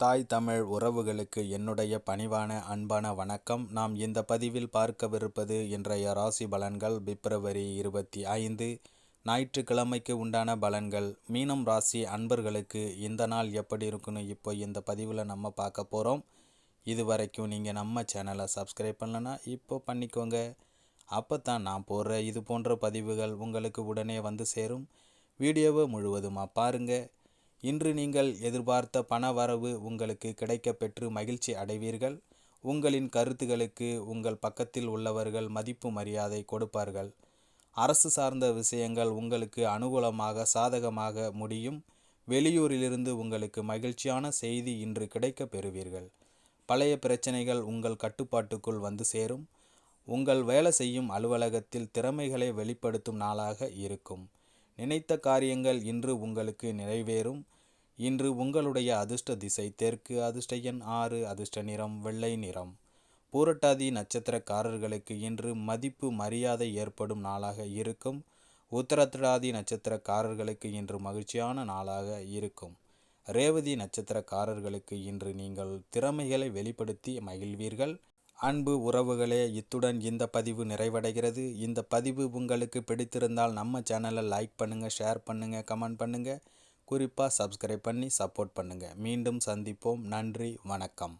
தாய் தமிழ் உறவுகளுக்கு என்னுடைய பணிவான அன்பான வணக்கம். நாம் இந்த பதிவில் பார்க்கவிருப்பது இன்றைய ராசி பலன்கள். பிப்ரவரி இருபத்தி ஐந்து. ஞாயிற்றுக்கிழமைக்கு உண்டான பலன்கள். மீனம் ராசி அன்பர்களுக்கு இந்த நாள் எப்படி இருக்குன்னு இப்போ இந்த பதிவில் நம்ம பார்க்க போகிறோம் இது வரைக்கும் நீங்கள் நம்ம சேனலை சப்ஸ்கிரைப் பண்ணலன்னா இப்போ பண்ணிக்கோங்க. அப்போ தான் நான் போடுற இது போன்ற பதிவுகள் உங்களுக்கு உடனே வந்து சேரும். வீடியோவை முழுவதுமாக பாருங்கள் இன்று நீங்கள் எதிர்பார்த்த பண வரவு உங்களுக்கு கிடைக்கப்பெற்று மகிழ்ச்சி அடைவீர்கள். உங்களின் கருத்துகளுக்கு உங்கள் பக்கத்தில் உள்ளவர்கள் மதிப்பு மரியாதை கொடுப்பார்கள். அரசு சார்ந்த விஷயங்கள் உங்களுக்கு அனுகூலமாக சாதகமாக முடியும். வெளியூரிலிருந்து உங்களுக்கு மகிழ்ச்சியான செய்தி இன்று கிடைக்கப் பெறுவீர்கள். பழைய பிரச்சனைகள் உங்கள் கட்டுப்பாட்டுக்குள் வந்து சேரும். உங்கள் வேலை செய்யும் அலுவலகத்தில் திறமைகளை வெளிப்படுத்தும் நாளாக இருக்கும். நினைத்த காரியங்கள் இன்று உங்களுக்கு நிறைவேறும். இன்று உங்களுடைய அதிர்ஷ்ட திசை தெற்கு அதிர்ஷ்ட எண் ஆறு அதிர்ஷ்ட நிறம் வெள்ளை நிறம். பூரட்டாதி நட்சத்திரக்காரர்களுக்கு இன்று மதிப்பு மரியாதை ஏற்படும் நாளாக இருக்கும். உத்தரத்திராதி நட்சத்திரக்காரர்களுக்கு இன்று மகிழ்ச்சியான நாளாக இருக்கும். ரேவதி நட்சத்திரக்காரர்களுக்கு இன்று நீங்கள் திறமைகளை வெளிப்படுத்தி மகிழ்வீர்கள். அன்பு உறவுகளே இத்துடன் இந்த பதிவு நிறைவடைகிறது. இந்த பதிவு உங்களுக்கு பிடித்திருந்தால் நம்ம சேனலை லைக் பண்ணுங்கள் ஷேர் பண்ணுங்கள் கமெண்ட் பண்ணுங்கள் குறிப்பாக சப்ஸ்கிரைப் பண்ணி சப்போர்ட் பண்ணுங்கள் மீண்டும் சந்திப்போம். நன்றி வணக்கம்.